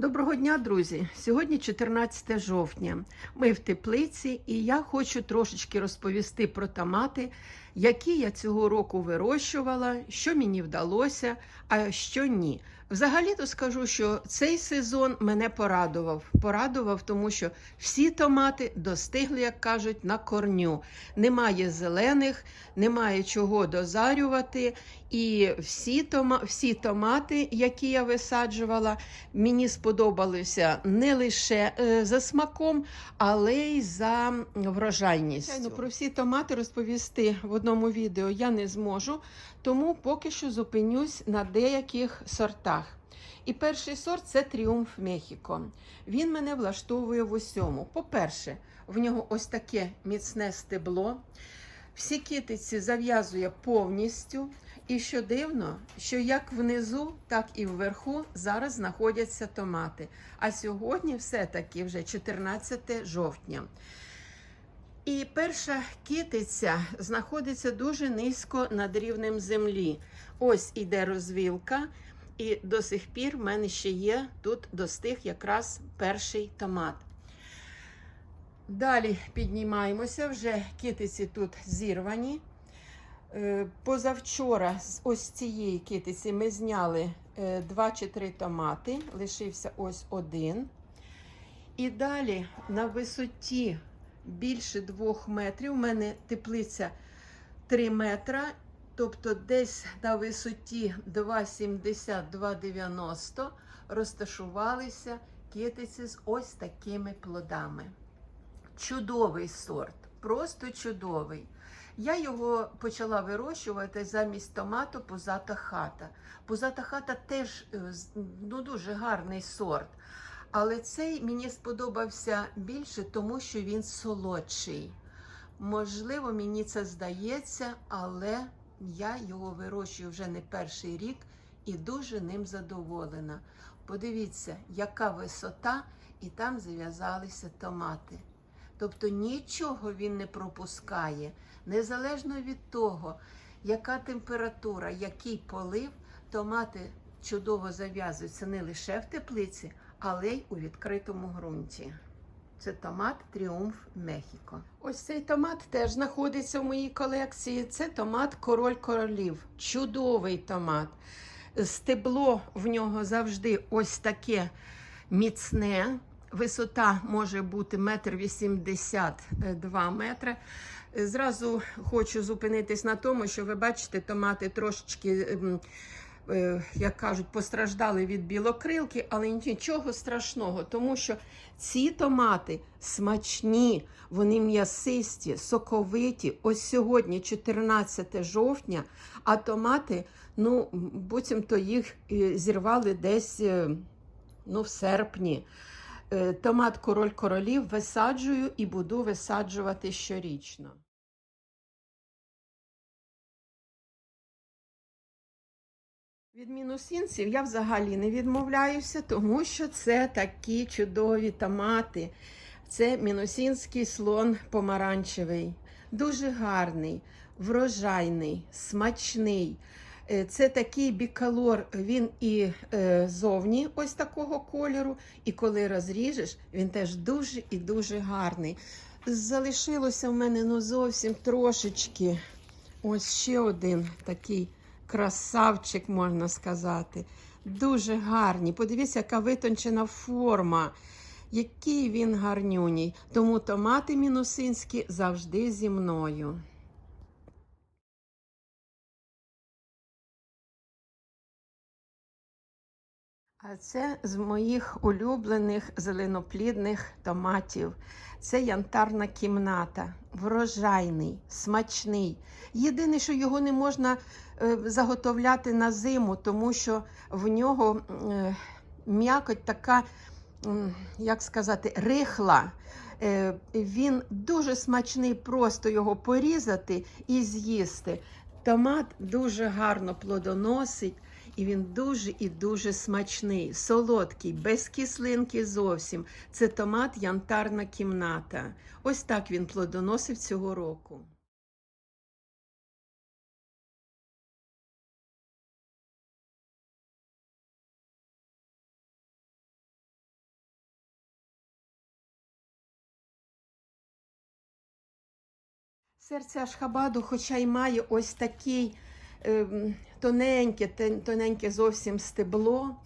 Доброго дня, друзі! Сьогодні 14 жовтня. Ми в теплиці, і я хочу трошечки розповісти про томати, які я цього року вирощувала, що мені вдалося, а що ні. Взагалі-то скажу, що цей сезон мене порадував. Порадував, тому що всі томати достигли, як кажуть, на корню. Немає зелених, немає чого дозарювати. І всі, тома, всі томати, які я висаджувала, мені сподобалися не лише е, за смаком, але й за врожайністю. Звичайно, про всі томати розповісти в одному відео я не зможу, тому поки що зупинюсь на деяких сортах. І перший сорт це Тріумф Мехіко. Він мене влаштовує в усьому. По-перше, в нього ось таке міцне стебло. Всі китиці зав'язує повністю. І що дивно, що як внизу, так і вверху зараз знаходяться томати. А сьогодні все-таки вже 14 жовтня. І перша китиця знаходиться дуже низько над рівнем землі. Ось іде розвілка, і до сих пір в мене ще є тут достиг якраз перший томат. Далі піднімаємося, вже китиці тут зірвані. Е, Позавчора з ось цієї китиці ми зняли 2 чи 3 томати, лишився ось один. І далі на висоті більше 2 метрів. У мене теплиця 3 метра, тобто десь на висоті 2,70-2,90 розташувалися китиці з ось такими плодами. Чудовий сорт, просто чудовий. Я його почала вирощувати замість томату позата хата. Позата хата теж ну, дуже гарний сорт. Але цей мені сподобався більше, тому що він солодший. Можливо, мені це здається, але я його вирощую вже не перший рік і дуже ним задоволена. Подивіться, яка висота, і там зав'язалися томати. Тобто нічого він не пропускає, незалежно від того, яка температура, який полив, томати чудово зав'язуються не лише в теплиці, але й у відкритому ґрунті. Це томат Тріумф Мехіко. Ось цей томат теж знаходиться в моїй колекції. Це томат Король королів. Чудовий томат. Стебло в нього завжди ось таке міцне. Висота може бути метр вісімдесят два метри. Зразу хочу зупинитись на тому, що ви бачите, томати трошечки, як кажуть, постраждали від білокрилки, але нічого страшного, тому що ці томати смачні, вони м'ясисті, соковиті. Ось сьогодні, 14 жовтня, а томати, ну, буцімто їх зірвали десь ну, в серпні. Томат король королів висаджую і буду висаджувати щорічно. Від мінусінців я взагалі не відмовляюся, тому що це такі чудові томати. Це мінусінський слон помаранчевий, дуже гарний, врожайний, смачний. Це такий бікалор, він і е, зовні ось такого кольору, і коли розріжеш, він теж дуже і дуже гарний. Залишилося в мене ну зовсім трошечки. Ось ще один такий красавчик, можна сказати. Дуже гарний. Подивіться, яка витончена форма, який він гарнюній. Тому томати мінусинські завжди зі мною. А це з моїх улюблених зеленоплідних томатів. Це янтарна кімната, врожайний, смачний. Єдине, що його не можна е, заготовляти на зиму, тому що в нього е, м'якоть така, як сказати, рихла. Е, він дуже смачний, просто його порізати і з'їсти. Томат дуже гарно плодоносить. І він дуже і дуже смачний, солодкий, без кислинки зовсім. Це томат янтарна кімната. Ось так він плодоносив цього року. Серце Ашхабаду, хоча й має ось такий тоненьке, тоненьке зовсім стебло,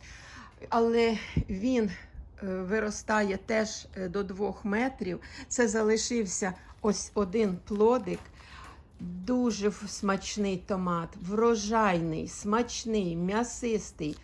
але він е, виростає теж е, до двох метрів. Це залишився ось один плодик. Дуже смачний томат, врожайний, смачний, м'ясистий.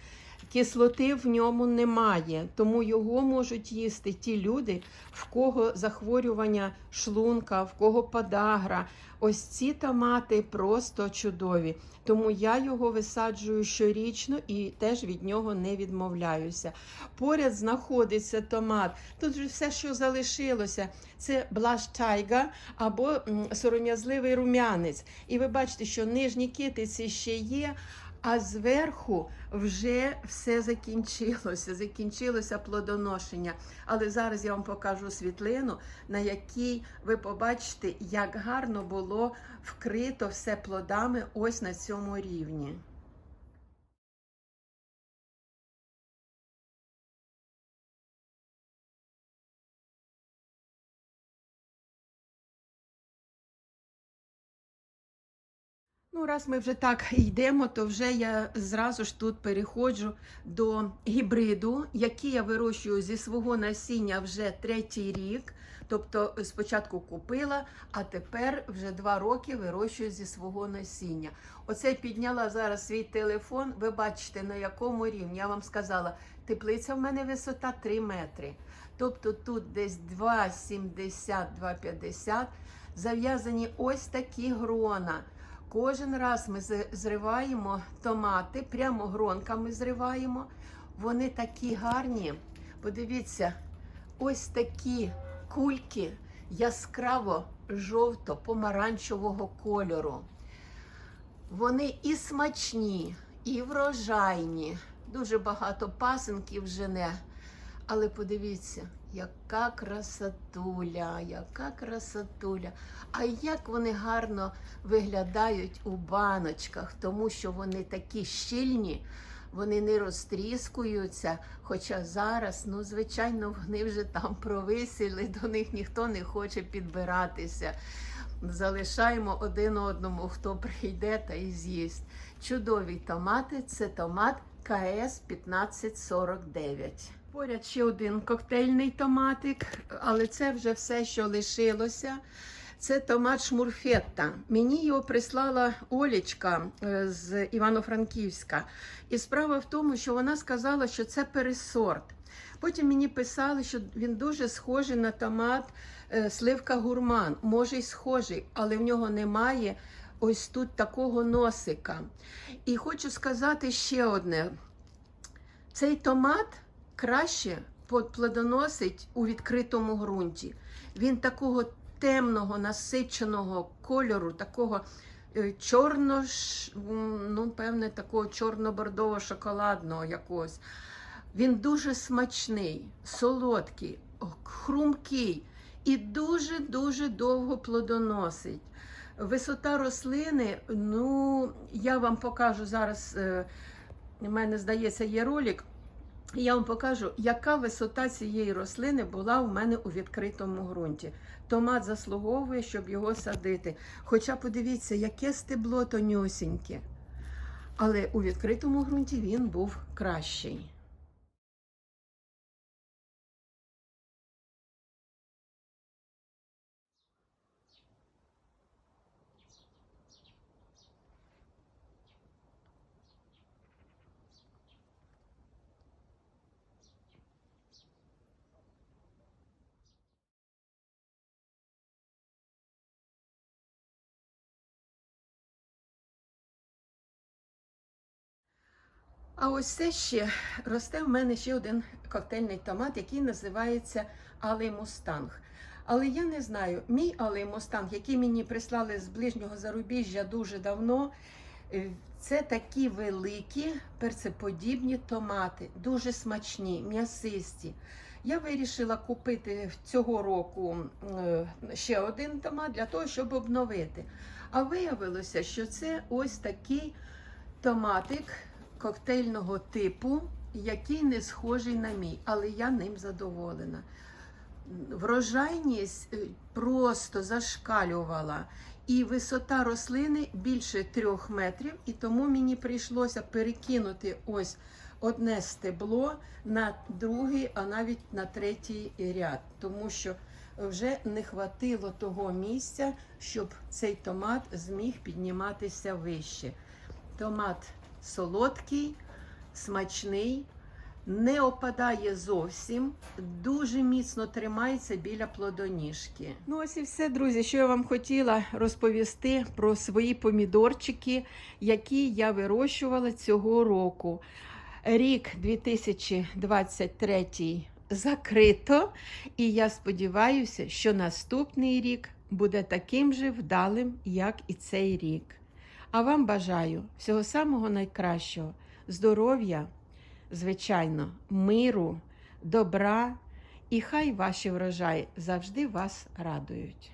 Кислоти в ньому немає, тому його можуть їсти ті люди, в кого захворювання шлунка, в кого подагра. Ось ці томати просто чудові. Тому я його висаджую щорічно і теж від нього не відмовляюся. Поряд знаходиться томат. Тут же все, що залишилося, це блаш тайга або сором'язливий рум'янець. І ви бачите, що нижні китиці ще є. А зверху вже все закінчилося, закінчилося плодоношення. Але зараз я вам покажу світлину, на якій ви побачите, як гарно було вкрито все плодами ось на цьому рівні. Ну, раз ми вже так йдемо, то вже я зразу ж тут переходжу до гібриду, який я вирощую зі свого насіння вже третій рік. Тобто спочатку купила, а тепер вже два роки вирощую зі свого насіння. Оце підняла зараз свій телефон. Ви бачите, на якому рівні. Я вам сказала, теплиця в мене висота 3 метри. Тобто тут десь 2,70-2,50 зав'язані ось такі грона. Кожен раз ми зриваємо томати, прямо гронками зриваємо. Вони такі гарні. Подивіться, ось такі кульки яскраво жовто-помаранчевого кольору. Вони і смачні, і врожайні. Дуже багато пасенків жене. Але подивіться, яка красотуля, яка красотуля. А як вони гарно виглядають у баночках, тому що вони такі щільні, вони не розтріскуються. Хоча зараз, ну, звичайно, вони вже там провисіли, до них ніхто не хоче підбиратися. Залишаємо один одному, хто прийде та і з'їсть. Чудові томати це томат КС 1549. Поряд ще один коктейльний томатик, але це вже все, що лишилося. Це томат шмурфетта. Мені його прислала Олічка е, з Івано-Франківська. І справа в тому, що вона сказала, що це пересорт. Потім мені писали, що він дуже схожий на томат е, сливка гурман. Може й схожий, але в нього немає ось тут такого носика. І хочу сказати ще одне: цей томат краще плодоносить у відкритому ґрунті. Він такого темного, насиченого кольору, такого е, чорно, ну, певне, такого чорно-бордово-шоколадного якогось. Він дуже смачний, солодкий, хрумкий і дуже-дуже довго плодоносить. Висота рослини, ну, я вам покажу зараз, е, в мене здається, є ролик. Я вам покажу, яка висота цієї рослини була у мене у відкритому ґрунті. Томат заслуговує, щоб його садити. Хоча подивіться, яке стебло тонюсіньке. Але у відкритому ґрунті він був кращий. А ось це ще росте в мене ще один коктейльний томат, який називається Алий Мустанг. Але я не знаю, мій Алий Мустанг, який мені прислали з ближнього зарубіжжя дуже давно, е, це такі великі перцеподібні томати, дуже смачні, м'ясисті. Я вирішила купити цього року е, ще один томат для того, щоб обновити. А виявилося, що це ось такий томатик коктейльного типу, який не схожий на мій, але я ним задоволена. Врожайність е, просто зашкалювала. І висота рослини більше трьох метрів, і тому мені прийшлося перекинути ось одне стебло на другий, а навіть на третій ряд, тому що вже не хватило того місця, щоб цей томат зміг підніматися вище. Томат солодкий, смачний, не опадає зовсім, дуже міцно тримається біля плодоніжки. Ну ось і все, друзі, що я вам хотіла розповісти про свої помідорчики, які я вирощувала цього року. Рік 2023 закрито, і я сподіваюся, що наступний рік буде таким же вдалим, як і цей рік. А вам бажаю всього самого найкращого, здоров'я, звичайно, миру, добра, і хай ваші врожаї завжди вас радують.